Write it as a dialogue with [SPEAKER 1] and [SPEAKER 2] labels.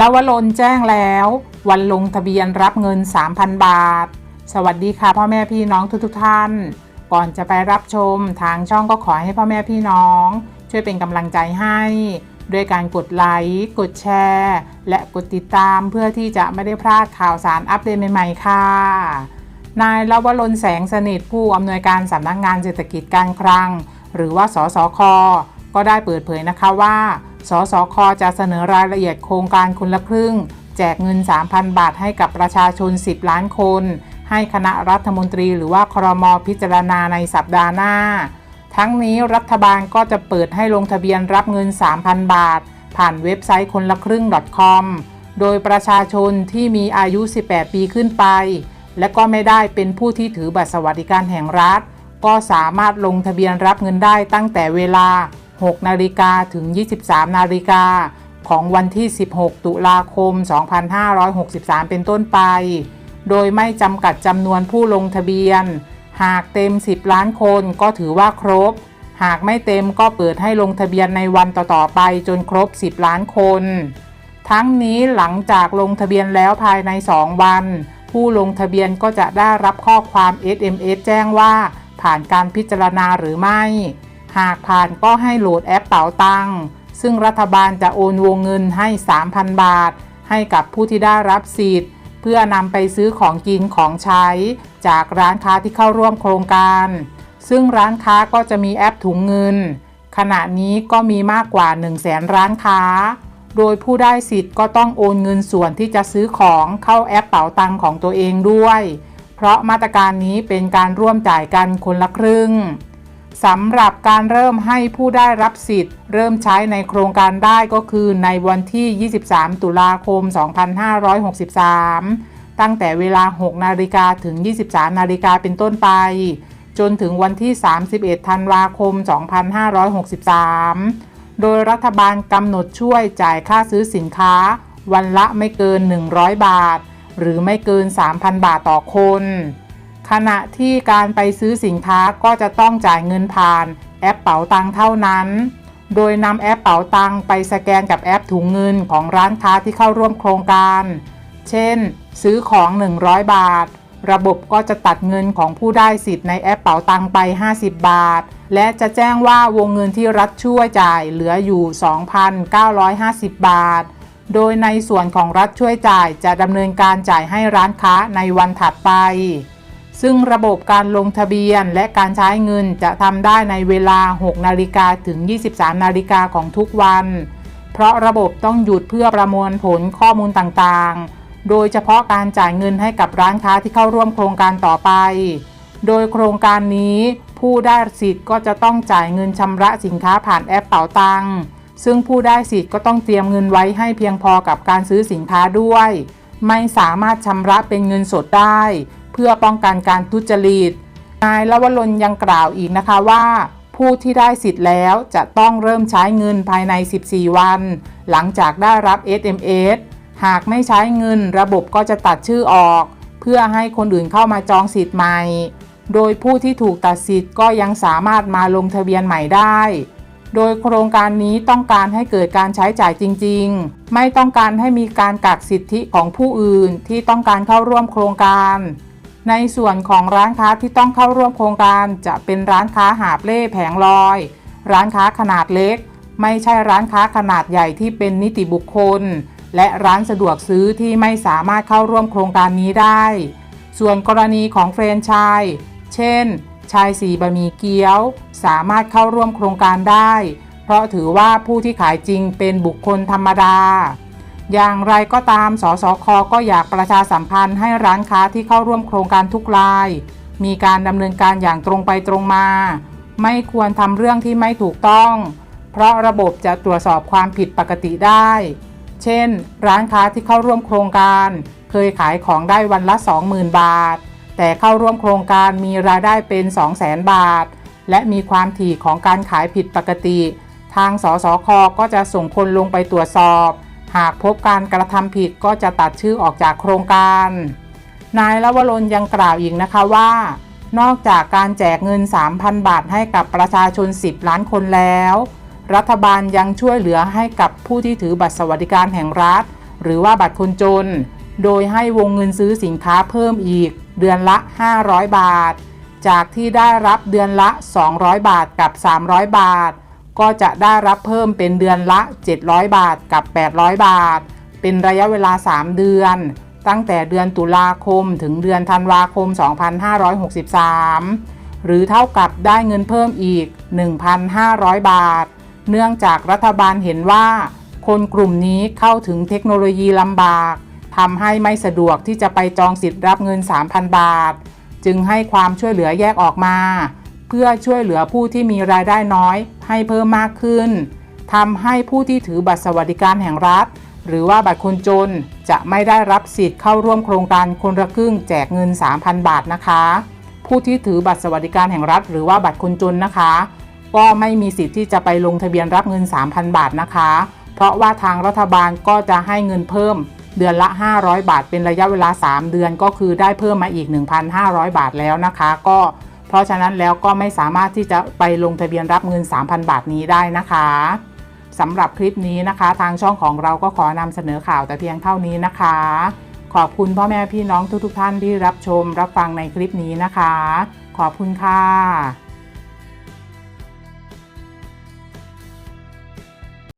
[SPEAKER 1] ลวลนแจ้งแล้ว วันลงทะเบียนรับเงิน 3,000 บาท สวัสดีค่ะพ่อแม่พี่น้องทุกๆทท่าน ก่อนจะไปรับชมทางช่องก็ขอให้พ่อแม่พี่น้อง ช่วยเป็นกำลังใจให้ ด้วยการกดไลค์กดแชร์ และกดติดตามเพื่อที่จะไม่ได้พลาดข่าวสารอัปเดตใหม่ๆ ค่ะ นายลวลนแสงสนิทผู้อำนวยการสำนักงานเศรษฐกิจการคลัง หรือว่าสสคก็ได้เปิดเผยนะคะว่า สสคจะเสนอรายละเอียดโครงการคนละครึ่ง แจกเงิน 3,000 บาทให้กับประชาชน 10 ล้านคน ให้คณะรัฐมนตรีหรือว่าครมพิจารณาในสัปดาห์หน้า ทั้งนี้รัฐบาลก็จะเปิดให้ลงทะเบียนรับเงิน 3,000 บาท ผ่านเว็บไซต์คนละครึ่ง .com โดยประชาชนที่มีอายุ 18 ปีขึ้นไป และก็ไม่ได้เป็นผู้ที่ถือบัตรสวัสดิการแห่งรัฐ ก็สามารถลงทะเบียนรับเงินได้ตั้งแต่เวลา 6 นาฬิกาถึง 23 นาฬิกาของวันที่ 16 ตุลาคม 2563 เป็นต้นไป โดยไม่จำกัดจำนวนผู้ลงทะเบียน หากเต็ม 10 ล้านคนก็ถือว่าครบ หากไม่เต็มก็เปิดให้ลงทะเบียนในวันต่อๆไปจนครบ 10 ล้านคน ทั้งนี้หลังจากลงทะเบียนแล้วภายใน 2 วัน ผู้ลงทะเบียนก็จะได้รับข้อความ SMS แจ้งว่าผ่านการพิจารณาหรือไม่ หากผ่านก็ให้โหลดแอปเป๋าตังค์ซึ่งรัฐบาลจะโอนวงเงินให้ 3,000 บาท ให้กับผู้ที่ได้รับสิทธิ์ เพื่อนำไปซื้อของกินของใช้ จากร้านค้าที่เข้าร่วมโครงการ ซึ่งร้านค้าก็จะมีแอปถุงเงิน ขณะนี้ก็มีมากกว่า 1 0 0 0 0แสนร้านค้า โดยผู้ได้สิทธิ์ก็ต้องโอนเงินส่วนที่จะซื้อของเข้าแอปเป๋าตังของตัวเองด้วย เพราะมาตรการนี้เป็นการร่วมจ่ายกันคนละครึ่ง สำหรับการเริ่มให้ผู้ได้รับสิทธิ์ เริ่มใช้ในโครงการได้ก็คือในวันที่ 23 ตุลาคม 2563 ตั้งแต่เวลา 6 นาฬิกาถึง 23 นาฬิกาเป็นต้นไป จนถึงวันที่ 31 ธันวาคม 2563 โดยรัฐบาลกำหนดช่วยจ่ายค่าซื้อสินค้า วันละไม่เกิน 100 บาท หรือไม่เกิน 3,000 บาทต่อคน ขณะที่การไปซื้อสินค้าก็จะต้องจ่ายเงินผ่านแอปเป๋าตังเท่านั้น โดยนำแอปเป๋าตังไปสแกนกับแอปถุงเงินของร้านค้าที่เข้าร่วมโครงการ เช่น ซื้อของ 100 บาท ระบบก็จะตัดเงินของผู้ได้สิทธิ์ในแอปเป๋าตังไป 50 บาท และจะแจ้งว่าวงเงินที่รัฐช่วยจ่ายเหลืออยู่ 2,950 บาท โดยในส่วนของรัฐช่วยจ่ายจะดำเนินการจ่ายให้ร้านค้าในวันถัดไป ซึ่งระบบการลงทะเบียนและการใช้เงินจะทำได้ในเวลา 6 นาฬิกาถึง 23 นาฬิกาของทุกวัน เพราะระบบต้องหยุดเพื่อประมวลผลข้อมูลต่างๆ โดยเฉพาะการจ่ายเงินให้กับร้านค้าที่เข้าร่วมโครงการต่อไป โดยโครงการนี้ผู้ได้สิทธิ์ก็จะต้องจ่ายเงินชำระสินค้าผ่านแอปเป๋าตังค์ซึ่งผู้ได้สิทธิ์ก็ต้องเตรียมเงินไว้ให้เพียงพอกับการซื้อสินค้าด้วย ไม่สามารถชำระเป็นเงินสดได้ เพื่อป้องกันการทุจริต นายลวรนยังกล่าวอีกนะคะว่า ผู้ที่ได้สิทธิ์แล้วจะต้องเริ่มใช้เงินภายใน 14 วัน หลังจากได้รับ SMS หากไม่ใช้เงินระบบก็จะตัดชื่อออก เพื่อให้คนอื่นเข้ามาจองสิทธิ์ใหม่ โดยผู้ที่ถูกตัดสิทธิ์ก็ยังสามารถมาลงทะเบียนใหม่ได้โดยโครงการนี้ต้องการให้เกิดการใช้จ่ายจริง ๆ ไม่ต้องการให้มีการกักสิทธิของผู้อื่นที่ต้องการเข้าร่วมโครงการ ในส่วนของร้านค้าที่ต้องเข้าร่วมโครงการจะเป็นร้านค้าหาบเล่แผงลอย ร้านค้าขนาดเล็ก ไม่ใช่ร้านค้าขนาดใหญ่ที่เป็นนิติบุคคล และร้านสะดวกซื้อที่ไม่สามารถเข้าร่วมโครงการนี้ได้ ส่วนกรณีของแฟรนไชส์เช่น ชายสีบะหมี่เกี๊ยว สามารถเข้าร่วมโครงการได้ เพราะถือว่าผู้ที่ขายจริงเป็นบุคคลธรรมดา อย่างไรก็ตาม สสค ก็อยากประชาสัมพันธ์ให้ร้านค้าที่เข้าร่วมโครงการทุกราย มีการดำเนินการอย่างตรงไปตรงมา ไม่ควรทำเรื่องที่ไม่ถูกต้อง เพราะระบบจะตรวจสอบความผิดปกติได้ เช่น ร้านค้าที่เข้าร่วมโครงการ เคยขายของได้วันละ 20,000 บาท แต่เข้าร่วมโครงการมีรายได้เป็น 200,000 บาท และมีความถี่ของการขายผิดปกติ ทางสสค ก็จะส่งคนลงไปตรวจสอบ หากพบการกระทำผิดก็จะตัดชื่อออกจากโครงการ นายลวรนยังกล่าวอีกนะคะว่า นอกจากการแจกเงิน 3,000 บาทให้กับประชาชน 10 ล้านคนแล้ว รัฐบาลยังช่วยเหลือให้กับผู้ที่ถือบัตรสวัสดิการแห่งรัฐ หรือว่าบัตรคนจน โดยให้วงเงินซื้อสินค้าเพิ่มอีก เดือนละ 500 บาท จากที่ได้รับเดือนละ 200 บาทกับ 300 บาท ก็จะได้รับเพิ่มเป็นเดือนละ 700 บาทกับ 800 บาท เป็นระยะเวลา 3 เดือน ตั้งแต่เดือนตุลาคมถึงเดือนธันวาคม 2563 หรือเท่ากับได้เงินเพิ่มอีก 1,500 บาท เนื่องจากรัฐบาลเห็นว่า คนกลุ่มนี้เข้าถึงเทคโนโลยีลำบากทำให้ไม่สะดวกที่จะไปจองสิทธิ์รับเงิน 3,000 บาท จึงให้ความช่วยเหลือแยกออกมา เพื่อช่วยเหลือผู้ที่มีรายได้น้อยให้เพิ่มมากขึ้นทำให้ผู้ที่ถือบัตรสวัสดิการแห่งรัฐ หรือว่าบัตรคนจนจะไม่ได้รับสิทธิ์เข้าร่วมโครงการคนละครึ่งแจกเงิน 3,000 บาทนะคะ ผู้ที่ถือบัตรสวัสดิการแห่งรัฐ หรือว่าบัตรคนจนนะคะ ก็ไม่มีสิทธิ์ที่จะไปลงทะเบียนรับเงิน 3,000 บาทนะคะ เพราะว่าทางรัฐบาลก็จะให้เงินเพิ่ม เดือนละ 500 บาท เป็นระยะเวลา 3 เดือนก็คือได้เพิ่มมาอีก 1,500 บาทแล้วนะคะ ก็ ราะฉะนั้นแล้วก็ไม่สามารถที่จะไปลงทะเบียนรับเงิน 3,000 บาทนี้ได้นะคะสำหรับคลิปนี้นะคะ ทางช่องของเราก็ขอนำเสนอข่าวแต่เพียงเท่านี้นะคะ ขอบคุณพ่อแม่พี่น้องทุกๆท่านที่รับชมรับฟังในคลิปนี้นะคะ ขอบคุณค่ะ